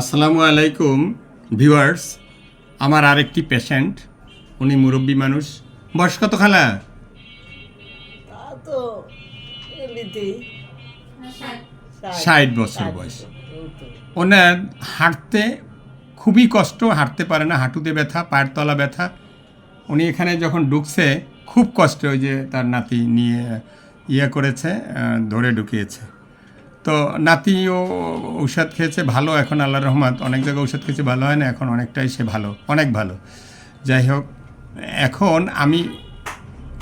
আসসালামু আলাইকুম ভিউয়ার্স। আমার আরেকটি পেশেন্ট উনি মুরব্বী মানুষ। বয়স কত খালা? ষাট। বছর বয়স। ওনার হাঁটতে খুবই কষ্ট হাঁটতে পারে না। হাঁটুতে ব্যথা পায়ের তলা ব্যথা। উনি এখানে যখন ঢুকছে খুব কষ্ট ওই যে তার নাতি নিয়ে ইয়ে করেছে ধরে ঢুকিয়েছে। তো নাতিও ঔষধ খেয়েছে, ভালো। এখন আল্লাহ রহমত, অনেক জায়গায় ঔষধ খেয়েছে, ভালো হয় না, এখন অনেকটাই সে ভালো, অনেক ভালো। যাই হোক, এখন আমি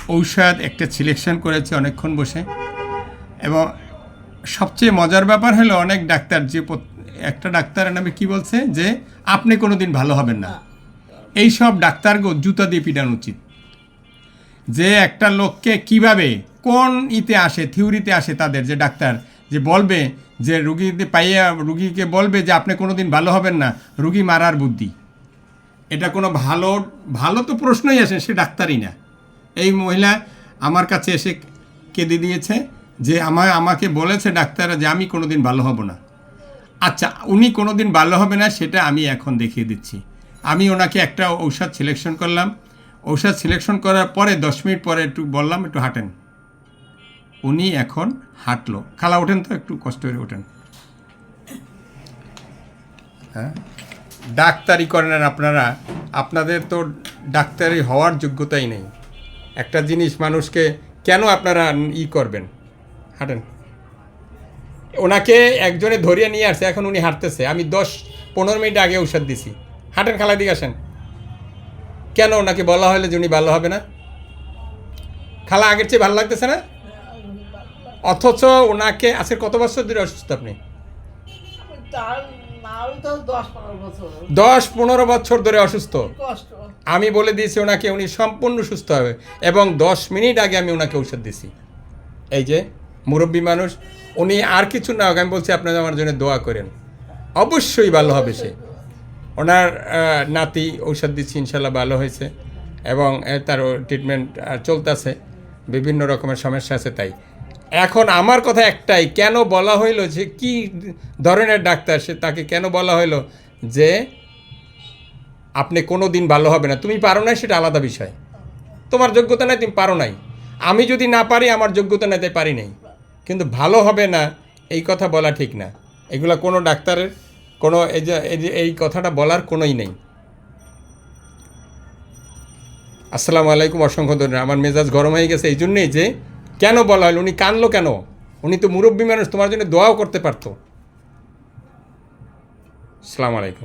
ঔষধ একটা সিলেকশন করেছি অনেকক্ষণ বসে। এবং সবচেয়ে মজার ব্যাপার হলো, অনেক ডাক্তার যে একটা ডাক্তারের নামে কি বলছে? যে, আপনি কোনো দিন ভালো হবেন না। এই সব ডাক্তারগো জুতা দিয়ে পিটানো উচিত। যে একটা লোককে কীভাবে, কোন ইতে আসে, থিওরিতে আসে তাদের যে ডাক্তার যে বলবে যে রুগীতে পাইয়া, রুগীকে বলবে যে আপনি কোনো দিন ভালো হবেন না, রুগী মারার বুদ্ধি। এটা কোনো ভালো ভালো তো প্রশ্নই আসে, সে ডাক্তারই না। এই মহিলা আমার কাছে এসে কেঁদে দিয়েছে যে আমার আমাকে বলেছে ডাক্তাররা যে আমি কোনো দিন ভালো হব না। আচ্ছা উনি কোনো দিন ভালো হবে না সেটা আমি এখন দেখিয়ে দিচ্ছি। আমি ওনাকে একটা ঔষধ সিলেকশন করলাম। ঔষধ সিলেকশন করার পরে দশ মিনিট পরে একটু বললাম, একটু হাঁটেন। উনি এখন হাঁটলো। খালা, ওঠেন তো, একটু কষ্ট করে ওঠেন। হ্যাঁ? ডাক্তারি করেন আপনারা, আপনাদের তো ডাক্তারি হওয়ার যোগ্যতাই নেই। একটা জিনিস মানুষকে, কেন আপনারা ই করবেন? হাঁটেন। ওনাকে একজনে ধরিয়ে নিয়ে আসছে, এখন উনি হাঁটতেছে। আমি দশ, পনেরো মিনিট আগে ঔষধ দিছি। হাঁটেন, খালা দিকে আসেন। কেন ওনাকে বলা হলে যে উনি ভালো হবে না? খালা, আগের চেয়ে ভালো লাগতেছে না? অথচ ওনাকে আজকে কত বছর ধরে অসুস্থ আপনি? দশ পনেরো বছর। ধরে অসুস্থ। আমি বলে দিয়েছি ওনাকে উনি সম্পূর্ণ সুস্থ হবে এবং দশ মিনিট আগে আমি ওনাকে ঔষধ দিছি এই যে মুরব্বী মানুষ উনি আর কিছু না হোক আমি বলছি আপনারা আমার জন্য দোয়া করেন। অবশ্যই ভালো হবে সে। ওনার নাতি ঔষধ দিচ্ছি ইনশাল্লাহ ভালো হয়েছে এবং তার ট্রিটমেন্ট চলতেছে। বিভিন্ন রকমের সমস্যা আছে তাই। এখন আমার কথা একটাই, কেন বলা হইল যে কি ধরনের ডাক্তার সে, তাকে কেন বলা হইল যে আপনি কোনো দিন ভালো হবে না। তুমি পারো না সেটা আলাদা বিষয়। তোমার যোগ্যতা নাই, তুমি পারো নাই। আমি যদি না পারি, আমার যোগ্যতা নাই, তাই পারি নাই। কিন্তু ভালো হবে না, এই কথা বলা ঠিক না। এগুলো কোনো ডাক্তারের, কোনো এই যে এই যে, এই কথাটা বলার কোনোই নেই। আসসালামু আলাইকুম, অসংখ্য ধন্যবাদ। আমার মেজাজ গরম হয়ে গেছে, এই জন্যেই যে কেন বলা হলো? উনি কানলো কেন? উনি তো মুরব্বী মানুষ, তোমার জন্য দোয়াও করতে পারতো। সালাম আলাইকুম।